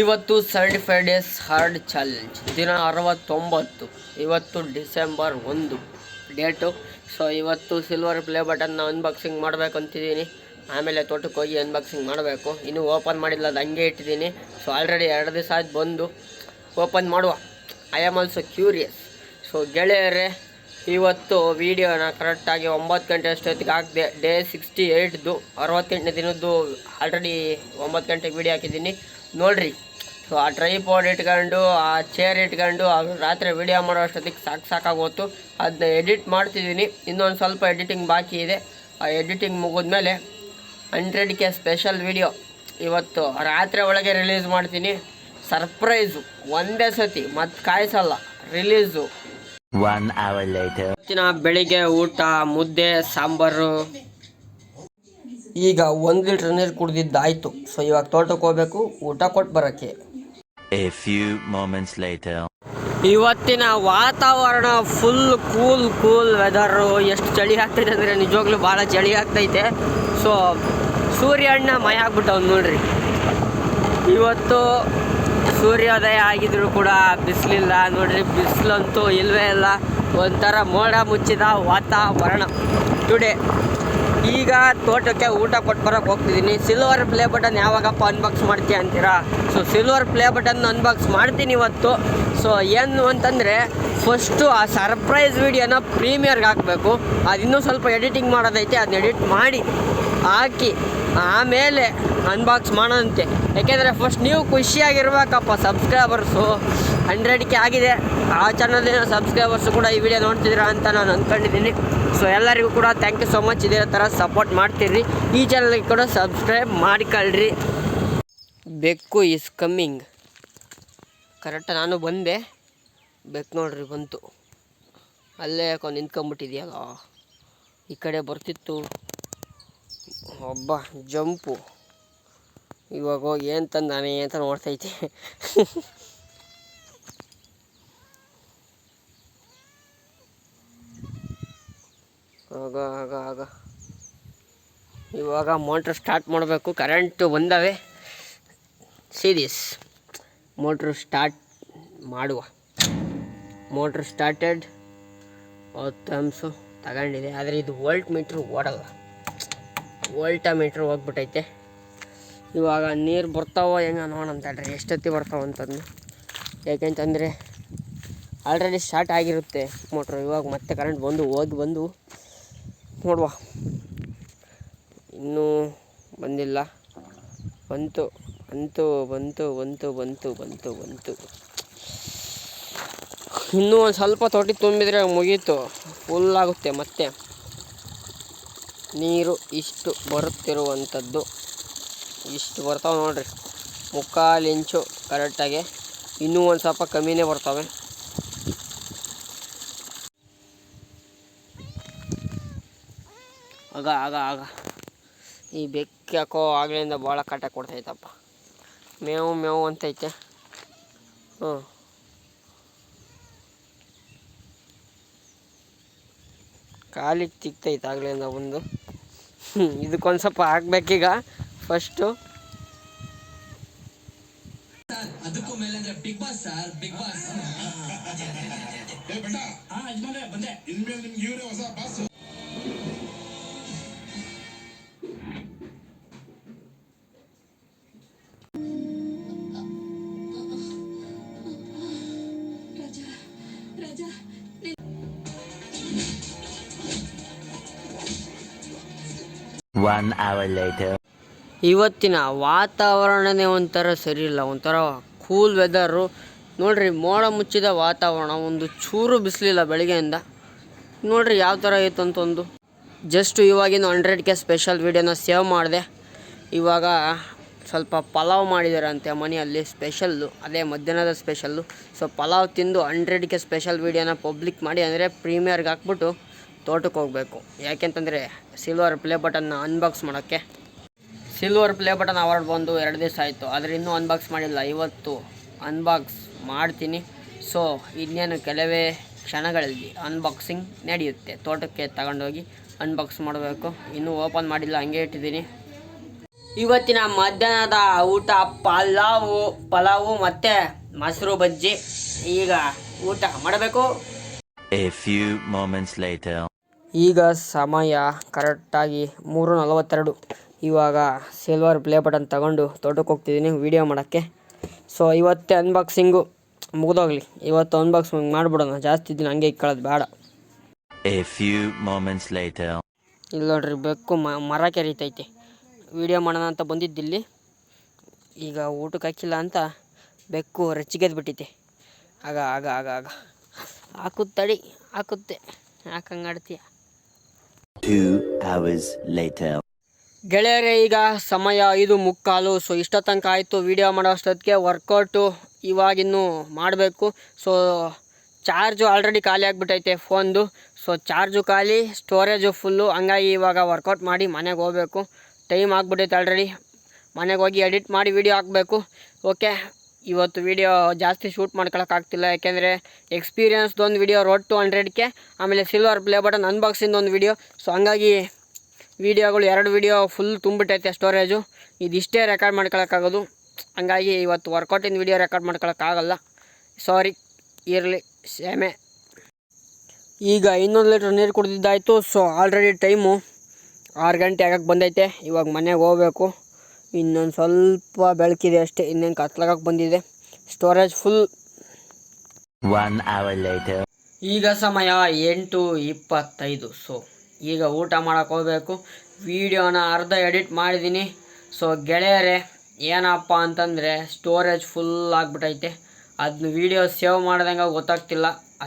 ಇವತ್ತು seventy five days hard challenge ದಿನ ಅರವತ್ತೊಂಬತ್ತು, ಇವತ್ತು ಡಿಸೆಂಬರ್ ಒಂದು ಡೇಟು. ಸೊ ಇವತ್ತು ಸಿಲ್ವರ್ ಪ್ಲೇ ಬಟನ್ನ ಅನ್ಬಾಕ್ಸಿಂಗ್ ಮಾಡಬೇಕು ಅಂತಿದ್ದೀನಿ ಆಮೇಲೆ ತೋಟಕ್ಕೆ ಹೋಗಿ ಅನ್ಬಾಕ್ಸಿಂಗ್ ಮಾಡಬೇಕು. ಇನ್ನೂ ಓಪನ್ ಮಾಡಿಲ್ಲ, ಅದು ಹಂಗೆ ಇಟ್ಟಿದ್ದೀನಿ. ಸೊ ಆಲ್ರೆಡಿ ಎರಡು ದಿವಸ ಆಯ್ತು ಬಂದು ಓಪನ್ ಮಾಡುವ. I am also curious so ಗೆಳೆಯರೇ, ಇವತ್ತು ವೀಡಿಯೋನ ಕರೆಕ್ಟಾಗಿ ಒಂಬತ್ತು ಗಂಟೆ ಅಷ್ಟೊತ್ತಿಗೆ ಹಾಕಿದೆ. ಡೇ ಸಿಕ್ಸ್ಟಿ ಏಯ್ಟ್ದು ಅರವತ್ತೆಂಟನೇ ದಿನದ್ದು ಆಲ್ರೆಡಿ ಒಂಬತ್ತು ಗಂಟೆಗೆ ವೀಡಿಯೋ ಹಾಕಿದ್ದೀನಿ. ನೋಡ್ರಿ ಸೊ ಆ ಟ್ರೈಪಾಡ್ ಇಟ್ಕೊಂಡು ಆ ಚೇರ್ ಇಟ್ಕೊಂಡು ಆ ರಾತ್ರಿ ವಿಡಿಯೋ ಮಾಡೋ ಅಷ್ಟೊತ್ತಿಗೆ ಸಾಕು ಸಾಕಾಗೋತು ಅದನ್ನ ಎಡಿಟ್ ಮಾಡ್ತಿದ್ದೀನಿ ಇನ್ನೊಂದು ಸ್ವಲ್ಪ ಎಡಿಟಿಂಗ್ ಬಾಕಿ ಇದೆ. ಆ ಎಡಿಟಿಂಗ್ ಮುಗಿದ್ಮೇಲೆ ಹಂಡ್ರೆಡ್ ಕೆ ಸ್ಪೆಷಲ್ ವಿಡಿಯೋ ಇವತ್ತು ರಾತ್ರಿ ಒಳಗೆ ರಿಲೀಸ್ ಮಾಡ್ತೀನಿ. ಸರ್ಪ್ರೈಸು ಒಂದೇ ಸತಿ ಮತ್ತೆ ಕಾಯಿಸಲ್ಲ ರಿಲೀಸು. ಇವತ್ತಿನ ಬೆಳಿಗ್ಗೆ ಊಟ ಮುದ್ದೆ ಸಾಂಬಾರು. ಈಗ ಒಂದು ಲೀಟರ್ ನೀರು ಕುಡ್ದಿದ್ದಾಯ್ತು. ಸೊ ಇವಾಗ ತೋಟಕ್ಕೆ ಹೋಗ್ಬೇಕು ಊಟ ಕೊಟ್ಟು ಬರೋಕ್ಕೆ. ಇವತ್ತಿನ ವಾತಾವರಣ ಫುಲ್ ಕೂಲ್ ಕೂಲ್ ವೆದರು ಎಷ್ಟು ಚಳಿ ಆಗ್ತೈತೆ ಅಂದರೆ ನಿಜವಾಗ್ಲೂ ಭಾಳ ಚಳಿ ಆಗ್ತೈತೆ. ಸೊ ಸೂರ್ಯಣ್ಣ ಮಯ ಆಗ್ಬಿಟ್ಟವ್ ನೋಡ್ರಿ. ಇವತ್ತು ಸೂರ್ಯೋದಯ ಆಗಿದ್ರು ಕೂಡ ಬಿಸಿಲಿಲ್ಲ. ನೋಡ್ರಿ ಬಿಸಿಲಂತೂ ಇಲ್ವೇ ಇಲ್ಲ. ಒಂಥರ ಮೋಡ ಮುಚ್ಚಿದ ವಾತಾವರಣ. ಟುಡೇ ಈಗ ತೋಟಕ್ಕೆ ಊಟ ಕೊಟ್ಟು ಬರೋಕೆ ಹೋಗ್ತಿದ್ದೀನಿ ಸಿಲ್ವರ್ ಪ್ಲೇ ಬಟನ್ ಯಾವಾಗಪ್ಪ ಅನ್ಬಾಕ್ಸ್ ಮಾಡ್ತೀಯ ಅಂತೀರಾ? So silver play button unbox ಮಾಡ್ತೀನಿ ಇವತ್ತು. ಸೊ ಏನು ಅಂತಂದರೆ ಫಸ್ಟು ಆ ಸರ್ಪ್ರೈಸ್ ವಿಡಿಯೋನ ಪ್ರೀಮಿಯರ್ಗೆ ಹಾಕಬೇಕು. ಅದು ಇನ್ನೂ ಸ್ವಲ್ಪ ಎಡಿಟಿಂಗ್ ಮಾಡೋದೈತೆ ಅದನ್ನ ಎಡಿಟ್ ಮಾಡಿ, ಹಾಕಿ, ಆಮೇಲೆ ಅನ್ಬಾಕ್ಸ್ ಮಾಡೋದಂತೆ. ಯಾಕೆಂದರೆ ಫಸ್ಟ್ ನೀವು ಖುಷಿಯಾಗಿರ್ಬೇಕಪ್ಪ ಸಬ್ಸ್ಕ್ರೈಬರ್ಸು ಹಂಡ್ರೆಡ್ಗೆ ಆಗಿದೆ. ಆ ಚಾನಲ್ನ ಸಬ್ಸ್ಕ್ರೈಬರ್ಸ್ ಕೂಡ ಈ ವಿಡಿಯೋ ನೋಡ್ತಿದ್ದೀರಾ ಅಂತ ನಾನು ಅಂದ್ಕೊಂಡಿದ್ದೀನಿ ಸೊ ಎಲ್ಲರಿಗೂ ಕೂಡ ಥ್ಯಾಂಕ್ ಯು ಸೊ ಮಚ್ ಇದೇ ಥರ ಸಪೋರ್ಟ್ ಮಾಡ್ತೀರಿ ಈ ಚಾನಲ್ಗೆ ಕೂಡ ಸಬ್ಸ್ಕ್ರೈಬ್ ಮಾಡಿಕೊಳ್ಳ್ರಿ ಬೆಕ್ಕು ಈಸ್ ಕಮ್ಮಿಂಗ್ ಕರೆಕ್ಟ್ ನಾನು ಬಂದೆ. ಬೆಕ್ಕು ನೋಡ್ರಿ ಬಂತು. ಅಲ್ಲೇ ಯಾಕೋ ನಿಂತ್ಕೊಂಬಿಟ್ಟಿದೆಯಲ್ಲ ಈ ಕಡೆ ಬರ್ತಿತ್ತು. ಒಬ್ಬ ಜಂಪು. ಇವಾಗ ಹೋಗಿ ಏನು ತಂದಾನೆ ಅಂತ ನೋಡ್ತೈತೆ ಆಗ ಆಗ ಆಗ. ಇವಾಗ ಮೋಟ್ರ್ ಸ್ಟಾರ್ಟ್ ಮಾಡಬೇಕು. ಕರೆಂಟು ಬಂದವೆ. ಸೀರೀಸ್ ಮೋಟ್ರ್ ಸ್ಟಾರ್ಟ್ ಮಾಡುವ. ಮೋಟ್ರ್ ಸ್ಟಾರ್ಟೆಡ್ ಹತ್ತು ತಗೊಂಡಿದೆ. ಆದರೆ ಇದು ವೋಲ್ಟ್ ಮೀಟ್ರ್ ಓಡಲ್ಲ. ವೋಲ್ಟ ಮೀಟ್ರ್ ಹೋಗ್ಬಿಟ್ಟೈತೆ ಇವಾಗ ನೀರು ಬರ್ತಾವೋ ಹೆಂಗೆ ನೋಡೋಣ ತಡ್ರಿ. ಎಷ್ಟೊತ್ತಿ ಬರ್ತಾವ ಅಂತಂದು ಯಾಕೆಂತಂದರೆ ಆಲ್ರೆಡಿ ಸ್ಟಾರ್ಟ್ ಆಗಿರುತ್ತೆ ಮೋಟ್ರು ಇವಾಗ ಮತ್ತೆ ಕರೆಂಟ್ ಬಂದು ಹೋಗಿ ಬಂದು ನೋಡುವ. ಇನ್ನೂ ಬಂದಿಲ್ಲ. ಬಂತು ಬಂತು ಬಂತು ಬಂತು ಬಂತು ಬಂತು ಬಂತು. ಇನ್ನೂ ಒಂದು ಸ್ವಲ್ಪ ತೊಟ್ಟಿ ತುಂಬಿದರೆ ಮುಗೀತು. ಫುಲ್ ಆಗುತ್ತೆ ಮತ್ತೆ. ನೀರು ಇಷ್ಟು ಬರುತ್ತಿರುವಂಥದ್ದು. ಇಷ್ಟು ಬರ್ತಾವೆ ನೋಡಿರಿ. ಮುಕ್ಕಾಲು ಇಂಚು ಕರೆಕ್ಟಾಗಿ ಇನ್ನೂ ಒಂದು ಸ್ವಲ್ಪ ಕಮ್ಮಿನೇ ಬರ್ತವೆ. ಆಗ ಆಗ ಆಗ. ಈ ಬೆಕ್ಕು ಯಾಕೋ ಆಗ್ಲಿಂದ ಭಾಳ ಕಾಟ ಕೊಡ್ತೈತಪ್ಪ. ಮೇವು ಮೇವು ಅಂತೈತೆ. ಹ್ಞೂ. ಕಾಲಿಗೆ ತಿಕ್ತೈತೆ ಆಗಲಿಂದ ಒಂದು. ಹ್ಞೂ ಇದಕ್ಕೊಂದು ಸ್ವಲ್ಪ ಹಾಕ್ಬೇಕೀಗ ಫಸ್ಟು ಅದಕ್ಕೂ ಮೇಲೆ ಅಂದ್ರೆ big boss sir big boss ಬಂದೆ. ಇನ್ಮೇಲೆ ನಿಮ್ಗೆ ಇವರೇ ಹೊಸ ಬಾಸ್ Hour later. ಇವತ್ತಿನ ವಾತಾವರಣನೇ ಒಂಥರ ಸರಿ ಇಲ್ಲ ಒಂಥರ ಕೂಲ್ ವೆದರು ನೋಡ್ರಿ, ಮೋಡ ಮುಚ್ಚಿದ ವಾತಾವರಣ, ಒಂದು ಚೂರು ಬಿಸಿಲಿಲ್ಲ ಬೆಳಗ್ಗೆಯಿಂದ. ನೋಡ್ರಿ, ಯಾವ ಥರ ಇತ್ತು ಅಂತ ಒಂದು. ಜಸ್ಟ್ ಇವಾಗಿನ ಹಂಡ್ರೆಡ್ ಕೆ ಸ್ಪೆಷಲ್ ವೀಡಿಯೋನ ಸೇವ್ ಮಾಡಿದೆ. ಇವಾಗ ಸ್ವಲ್ಪ ಪಲಾವ್ ಮಾಡಿದಾರಂತೆ ಮನೆಯಲ್ಲಿ ಸ್ಪೆಷಲ್ಲು ಅದೇ ಮಧ್ಯಾಹ್ನದ ಸ್ಪೆಷಲ್ಲು ಸೊ ಪಲಾವ್ ತಿಂದು ಹಂಡ್ರೆಡ್ ಕೆ ಸ್ಪೆಷಲ್ ವೀಡಿಯೋನ ಪಬ್ಲಿಕ್ ಮಾಡಿ, ಅಂದರೆ ಪ್ರೀಮಿಯರ್ಗೆ ಹಾಕ್ಬಿಟ್ಟು ತೋಟಕ್ಕೆ ಹೋಗಬೇಕು. ಯಾಕೆಂತಂದರೆ ಸಿಲ್ವರ್ ಪ್ಲೇ ಬಟನ್ನ ಅನ್ಬಾಕ್ಸ್ ಮಾಡೋಕ್ಕೆ. ಸಿಲ್ವರ್ ಪ್ಲೇ ಬಟನ್ ಅವಾರ್ಡ್ ಬಂದು ಎರಡು ದಿವಸ ಆಯಿತು. ಆದರೆ ಇನ್ನೂ ಅನ್ಬಾಕ್ಸ್ ಮಾಡಿಲ್ಲ. ಇವತ್ತು ಅನ್ಬಾಕ್ಸ್ ಮಾಡ್ತೀನಿ. ಸೊ ಇನ್ನೇನು ಕೆಲವೇ ಕ್ಷಣಗಳಲ್ಲಿ ಅನ್ಬಾಕ್ಸಿಂಗ್ ನಡೆಯುತ್ತೆ. ತೋಟಕ್ಕೆ ತಗೊಂಡೋಗಿ ಅನ್ಬಾಕ್ಸ್ ಮಾಡಬೇಕು. ಇನ್ನೂ ಓಪನ್ ಮಾಡಿಲ್ಲ. ಹಂಗೆ ಇಟ್ಟಿದ್ದೀನಿ. ಇವತ್ತಿನ ಮಧ್ಯಾಹ್ನದ ಊಟ ಪಲಾವು ಪಲಾವು ಮತ್ತು ಮೊಸರು ಬಜ್ಜಿ. ಈಗ ಊಟ ಮಾಡಬೇಕು. A few moments later. ಈಗ ಸಮಯ ಕರೆಕ್ಟಾಗಿ ಮೂರು ನಲವತ್ತೆರಡು ಇವಾಗ ಸಿಲ್ವರ್ ಪ್ಲೇ ಬಟನ್ ತಗೊಂಡು ತೋಟಕ್ಕೆ ಹೋಗ್ತಿದ್ದೀನಿ ವೀಡಿಯೋ ಮಾಡೋಕ್ಕೆ. ಸೊ ಇವತ್ತೇ ಅನ್ಬಾಕ್ಸಿಂಗು ಮುಗಿದೋಗ್ಲಿ. ಇವತ್ತು ಅನ್ಬಾಕ್ಸಿಂಗ್ ಮಾಡಿಬಿಡೋಣ. ಜಾಸ್ತಿ ದಿನ ಹಂಗೆ ಇಕ್ಕೊಳ್ಳೋದು ಬೇಡ. A few moments later. ಇಲ್ಲಿ ನೋಡ್ರಿ ಬೆಕ್ಕು ಮ ಮರ ಕೆರೀತೈತೆ. ವೀಡಿಯೋ ಮಾಡೋಣ ಅಂತ ಬಂದಿದ್ದಿಲ್ಲಿ ಈಗ ಊಟಕ್ಕೆ ಹಾಕಿಲ್ಲ ಅಂತ ಬೆಕ್ಕು ರಚ್ಚಿಗೆದ್ದು ಬಿಟ್ಟೈತೆ ಆಗ ಆಗ ಆಗ ಆಗ. ಹಾಕುತ್ತಡಿ ಹಾಕುತ್ತೆ. ಯಾಕಂಗೆ ಆಡ್ತೀಯ. ಗೆಳೆಯರೇ, ಈಗ ಸಮಯ ಐದು ಮುಕ್ಕಾಲು. ಸೊ ಇಷ್ಟ ತನಕ ಆಯಿತು. ವೀಡಿಯೋ ಮಾಡೋ ಅಷ್ಟೊತ್ತಿಗೆ ವರ್ಕೌಟು ಇವಾಗಿನ್ನೂ ಮಾಡಬೇಕು. ಸೊ ಚಾರ್ಜು ಆಲ್ರೆಡಿ ಖಾಲಿ ಆಗಿಬಿಟ್ಟೈತೆ ಫೋನ್ದು ಸೊ ಚಾರ್ಜು ಖಾಲಿ ಸ್ಟೋರೇಜು ಫುಲ್ಲು ಹಂಗಾಗಿ ಇವಾಗ ವರ್ಕೌಟ್ ಮಾಡಿ ಮನೆಗೆ ಹೋಗಬೇಕು. ಟೈಮ್ ಆಗಿಬಿಟ್ಟೈತೆ ಆಲ್ರೆಡಿ ಮನೆಗೆ ಹೋಗಿ ಎಡಿಟ್ ಮಾಡಿ ವೀಡಿಯೋ ಹಾಕಬೇಕು. ಓಕೆ ಇವತ್ತು ವೀಡಿಯೋ ಜಾಸ್ತಿ ಶೂಟ್ ಮಾಡ್ಕೊಳಕ್ಕಾಗ್ತಿಲ್ಲ ಯಾಕೆಂದರೆ ಎಕ್ಸ್ಪೀರಿಯನ್ಸ್ದು ಒಂದು ವೀಡಿಯೋ ರೋಡ್ ಟು ಹಂಡ್ರೆಡ್ಗೆ ಆಮೇಲೆ ಸಿಲ್ವರ್ ಪ್ಲೇ ಬಟನ್ ಅನ್ಬಾಕ್ಸಿಂದ ಒಂದು ವೀಡಿಯೋ ಸೊ ಹಂಗಾಗಿ ವೀಡಿಯೋಗಳು ಎರಡು ವೀಡಿಯೋ ಫುಲ್ ತುಂಬಿಟ್ಟೈತೆ ಸ್ಟೋರೇಜು ಇದಿಷ್ಟೇ ರೆಕಾರ್ಡ್ ಮಾಡ್ಕೊಳಕ್ಕಾಗೋದು ಹಂಗಾಗಿ ಇವತ್ತು ವರ್ಕೌಟಿನ ವೀಡಿಯೋ ರೆಕಾರ್ಡ್ ಮಾಡ್ಕೊಳಕ್ಕಾಗಲ್ಲ ಸಾರಿ ಇರಲಿ ಸೇಮೆ ಈಗ ಇನ್ನೊಂದು ಲೀಟ್ರ್ ನೀರು ಕುಡ್ದಿದ್ದಾಯಿತು. ಸೊ ಆಲ್ರೆಡಿ ಟೈಮು ಆರು ಗಂಟೆ ಆಗಕ್ಕೆ ಬಂದೈತೆ. ಇವಾಗ ಮನೆಗೆ ಹೋಗ್ಬೇಕು. ಇನ್ನೊಂದು ಸ್ವಲ್ಪ ಬೆಳಕಿದೆ ಅಷ್ಟೇ ಇನ್ನೇನು ಕತ್ಲಾಗಕ್ಕೆ ಬಂದಿದೆ. Storage full one hour later ಈಗ ಸಮಯ ಎಂಟು ಇಪ್ಪತ್ತೈದು. ಸೊ ಈಗ ಊಟ ಮಾಡೋಕೆ ಹೋಗಬೇಕು. ವಿಡಿಯೋನ ಅರ್ಧ ಎಡಿಟ್ ಮಾಡಿದ್ದೀನಿ ಸೊ ಗೆಳೆಯರೇ ಏನಪ್ಪ ಅಂತಂದರೆ ಸ್ಟೋರೇಜ್ ಫುಲ್ ಆಗಿಬಿಟ್ಟೈತೆ ಅದನ್ನ ವೀಡಿಯೋ ಸೇವ್ ಮಾಡ್ದಂಗೆ ಗೊತ್ತಾಗ್ತಿಲ್ಲ. ಆ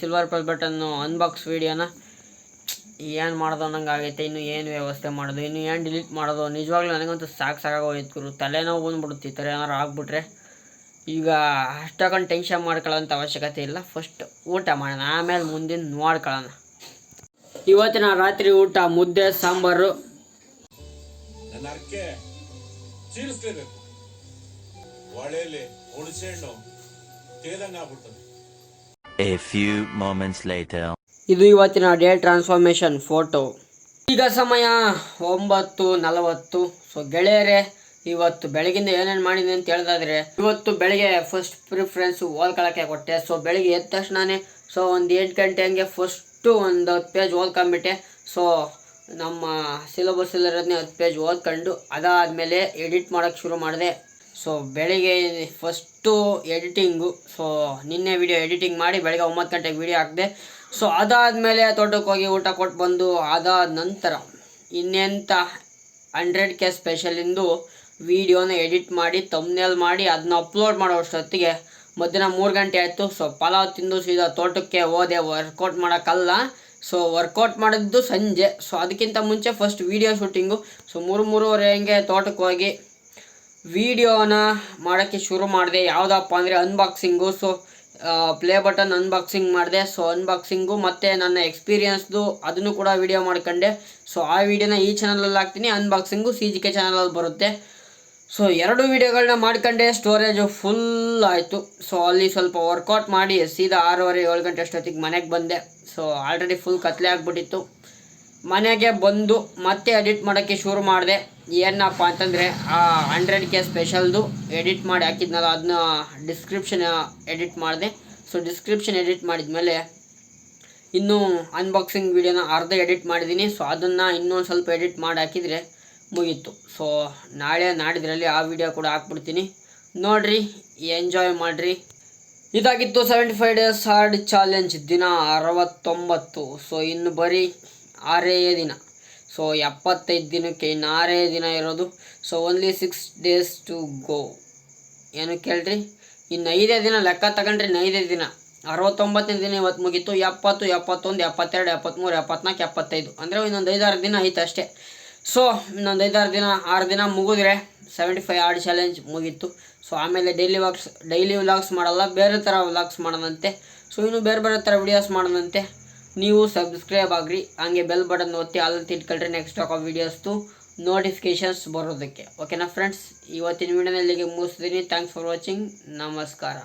ಸಿಲ್ವರ್ ಪ್ಲಸ್ ಬಟನ್ನು ಅನ್ಬಾಕ್ಸ್ ವೀಡಿಯೋನ ಏನು ಮಾಡೋದು ಅನ್ನಂಗೆ ಆಗೈತೆ ಇನ್ನು ಏನು ವ್ಯವಸ್ಥೆ ಮಾಡೋದು ಇನ್ನು ಏನು ಡಿಲೀಟ್ ಮಾಡೋದು ನಿಜವಾಗ್ಲೂ ನನಗಂತೂ ಸಾಕು ಸಾಕಾಗೋಯ್ತು ಗುರು. ತಲೆನೋವು ಬಂದ್ಬಿಡುತ್ತೆ ಈ ಥರ ಏನಾರು ಆಗಿಬಿಟ್ರೆ. ಈಗ ಅಷ್ಟೊಂದು ಟೆನ್ಷನ್ ಮಾಡ್ಕೊಳ್ಳೋಂಥ ಅವಶ್ಯಕತೆ ಇಲ್ಲ. ಫಸ್ಟ್ ಊಟ ಮಾಡೋಣ ಆಮೇಲೆ ಮುಂದಿನ ನೋಡ್ಕೊಳ್ಳೋಣ. ಇವತ್ತಿನ ರಾತ್ರಿ ಊಟ ಮುದ್ದೆ sambar. A few moments later. ಇದು ಇವತ್ತಿನ ಡೇ ಟ್ರಾನ್ಸ್ಫಾರ್ಮೇಶನ್ ಫೋಟೋ. ಈಗ ಸಮಯ ಒಂಬತ್ತು ನಲವತ್ತು. ಸೊ ಗೆಳೆಯರೇ, ಇವತ್ತು ಬೆಳಗಿಂದ ಏನೇನು ಮಾಡಿದೆ ಅಂತ ಹೇಳ್ದಾದ್ರೆ, ಇವತ್ತು ಬೆಳಗ್ಗೆ ಫಸ್ಟ್ ಪ್ರಿಫರೆನ್ಸು ಓದ್ಕೊಳಕ್ಕೆ ಕೊಟ್ಟೆ. ಸೊ ಬೆಳಿಗ್ಗೆ ಎದ್ದ ತಕ್ಷಣನೇ ಸೊ ಒಂದು ಎಂಟು ಗಂಟೆ ಹಂಗೆ ಫಸ್ಟು ಒಂದು ಹತ್ತು ಪೇಜ್ ಓದ್ಕೊಂಡ್ಬಿಟ್ಟೆ ಸೊ ನಮ್ಮ ಸಿಲೆಬಸ್ ಇರೋದನ್ನೇ ಹತ್ತು ಪೇಜ್ ಓದ್ಕೊಂಡು ಅದಾದಮೇಲೆ ಎಡಿಟ್ ಮಾಡೋಕ್ಕೆ ಶುರು ಮಾಡಿದೆ. ಸೊ ಬೆಳಿಗ್ಗೆ ಫಸ್ಟು ಎಡಿಟಿಂಗು ಸೊ ನಿನ್ನೆ ವಿಡಿಯೋ ಎಡಿಟಿಂಗ್ ಮಾಡಿ ಬೆಳಗ್ಗೆ ಒಂಬತ್ತು ಗಂಟೆಗೆ ವಿಡಿಯೋ ಹಾಕಿದೆ. ಸೊ ಅದಾದಮೇಲೆ ತೋಟಕ್ಕೆ ಹೋಗಿ ಊಟ ಕೊಟ್ಟು ಬಂದು ಅದಾದ ನಂತರ ಇನ್ನೆಂಥ ಹಂಡ್ರೆಡ್ ಕೆ ಸ್ಪೆಷಲಿಂದು ವೀಡಿಯೋನ ಎಡಿಟ್ ಮಾಡಿ ತಮ್ಮನೇಲಿ ಮಾಡಿ ಅದನ್ನ ಅಪ್ಲೋಡ್ ಮಾಡೋ ಅಷ್ಟೊತ್ತಿಗೆ ಮಧ್ಯಾಹ್ನ ಮೂರು ಗಂಟೆ ಆಯಿತು. ಸೊ ಪಲಾವ್ ತಿಂದು ಸೀದಾ ತೋಟಕ್ಕೆ ಹೋದೆ. ವರ್ಕೌಟ್ ಮಾಡೋಕ್ಕಲ್ಲ. ಸೊ ವರ್ಕೌಟ್ ಮಾಡಿದ್ದು ಸಂಜೆ. ಸೊ ಅದಕ್ಕಿಂತ ಮುಂಚೆ ಫಸ್ಟ್ ವೀಡಿಯೋ ಶೂಟಿಂಗು ಸೊ ಮೂರು ಮೂರುವರೆ ಹಂಗೆ ತೋಟಕ್ಕೆ ಹೋಗಿ ವಿಡಿಯೋನ ಮಾಡೋಕ್ಕೆ ಶುರು ಮಾಡಿದೆ. ಯಾವುದಪ್ಪ ಅಂದರೆ unboxing so play button unboxing ಮಾಡಿದೆ. ಸೊ ಅನ್ಬಾಕ್ಸಿಂಗು ಮತ್ತು ನನ್ನ ಎಕ್ಸ್ಪೀರಿಯನ್ಸ್ದು ಅದನ್ನು ಕೂಡ ವಿಡಿಯೋ ಮಾಡ್ಕೊಂಡೆ. ಸೊ ಆ ವಿಡಿಯೋನ ಈ ಚಾನಲಲ್ಲಿ ಹಾಕ್ತೀನಿ. ಅನ್ಬಾಕ್ಸಿಂಗು ಸಿ ಜಿ ಕೆ ಚಾನಲಲ್ಲಿ ಬರುತ್ತೆ. ಸೊ ಎರಡು ವಿಡಿಯೋಗಳನ್ನ ಮಾಡ್ಕೊಂಡೆ. ಸ್ಟೋರೇಜು ಫುಲ್ ಆಯಿತು. ಸೊ ಅಲ್ಲಿ ಸ್ವಲ್ಪ ವರ್ಕೌಟ್ ಮಾಡಿ ಸೀದಾ ಆರೂವರೆ, ಏಳು ಗಂಟೆ ಅಷ್ಟೊತ್ತಿಗೆ ಮನೆಗೆ ಬಂದೆ. ಸೊ ಆಲ್ರೆಡಿ ಫುಲ್ ಕತ್ಲೆ ಆಗಿಬಿಟ್ಟಿತ್ತು. ಮನೆಗೆ ಬಂದು ಮತ್ತೆ ಎಡಿಟ್ ಮಾಡೋಕ್ಕೆ ಶುರು ಮಾಡಿದೆ. ಏನಪ್ಪ ಅಂತಂದರೆ, ಆ ಹಂಡ್ರೆಡ್ ಕೆ ಸ್ಪೆಷಲ್ದು ಎಡಿಟ್ ಮಾಡಿ ಹಾಕಿದ್ನಲ್ಲ ಅದನ್ನ ಡಿಸ್ಕ್ರಿಪ್ಷನ್ ಎಡಿಟ್ ಮಾಡಿದೆ. ಸೊ ಡಿಸ್ಕ್ರಿಪ್ಷನ್ ಎಡಿಟ್ ಮಾಡಿದ ಮೇಲೆ ಇನ್ನೂ ಅನ್ಬಾಕ್ಸಿಂಗ್ ವೀಡಿಯೋನ ಅರ್ಧ ಎಡಿಟ್ ಮಾಡಿದ್ದೀನಿ. ಸೊ ಅದನ್ನು ಇನ್ನೊಂದು ಸ್ವಲ್ಪ ಎಡಿಟ್ ಮಾಡಿ ಹಾಕಿದರೆ ಮುಗೀತು. ಸೊ ನಾಳೆ ನಾಡಿದ್ರಲ್ಲಿ ಆ ವಿಡಿಯೋ ಕೂಡ ಹಾಕ್ಬಿಡ್ತೀನಿ. ನೋಡಿರಿ ಎಂಜಾಯ್ ಮಾಡಿರಿ. ಇದಾಗಿತ್ತು seventy five days hard challenge ದಿನ ಅರವತ್ತೊಂಬತ್ತು. ಸೊ ಇನ್ನು ಬರೀ ಆರೇ ದಿನ. ಸೊ ಎಪ್ಪತ್ತೈದು ದಿನಕ್ಕೆ ಇನ್ನಾರೇ ದಿನ ಇರೋದು. So only six days to go ಏನು ಕೇಳ್ರಿ? ಇನ್ನು ಐದೇ ದಿನ ಲೆಕ್ಕ ತಗೊಂಡ್ರಿ ಐದೇ ದಿನ. ಅರವತ್ತೊಂಬತ್ತನೇ ದಿನ ಇವತ್ತು ಮುಗೀತು. ಎಪ್ಪತ್ತು, ಎಪ್ಪತ್ತೊಂದು, ಎಪ್ಪತ್ತೆರಡು ಎಪ್ಪತ್ತ್ಮೂರು ಎಪ್ಪತ್ನಾಲ್ಕು, ಎಪ್ಪತ್ತೈದು. ಅಂದರೆ ಇನ್ನೊಂದು ಐದಾರು ದಿನ ಐತೆ ಅಷ್ಟೇ. ಸೊ ಇನ್ನೊಂದು ಐದಾರು ದಿನ, ಆರು ದಿನ ಮುಗಿದ್ರೆ ಸೆವೆಂಟಿ ಫೈವ್ ಆರ್ಡ್ ಚಾಲೆಂಜ್ ಮುಗೀತು. ಸೊ ಆಮೇಲೆ ಡೈಲಿ ವ್ಲಾಗ್ಸ್ ಡೈಲಿ ವ್ಲಾಗ್ಸ್ ಮಾಡಲ್ಲ. ಬೇರೆ ಥರ ವ್ಲಾಗ್ಸ್ ಮಾಡೋದಂತೆ ಸೊ ಇನ್ನು ಬೇರೆ ಬೇರೆ ಥರ ವಿಡಿಯೋಸ್ ಮಾಡೋಣಂತೆ ನೀವು ಸಬ್ಸ್ಕ್ರೈಬ್ ಆಗ್ರಿ, ಹಂಗೆ ಬೆಲ್ ಬಟನ್ ಒತ್ತಿ ಅಲ್ಲಿ ತಿಳ್ಕೊಳ್ರಿ ನೆಕ್ಸ್ಟ್ ಆಫ್ ವೀಡಿಯೋಸ್ದು ನೋಟಿಫಿಕೇಷನ್ಸ್ ಬರೋದಕ್ಕೆ. ಓಕೆನಾ ಫ್ರೆಂಡ್ಸ್ ಇವತ್ತಿನ ವಿಡಿಯೋನ ಇಲ್ಲಿಗೆ ಮುಗಿಸ್ತೀನಿ. ಥ್ಯಾಂಕ್ಸ್ ಫಾರ್ ವಾಚಿಂಗ್ ನಮಸ್ಕಾರ.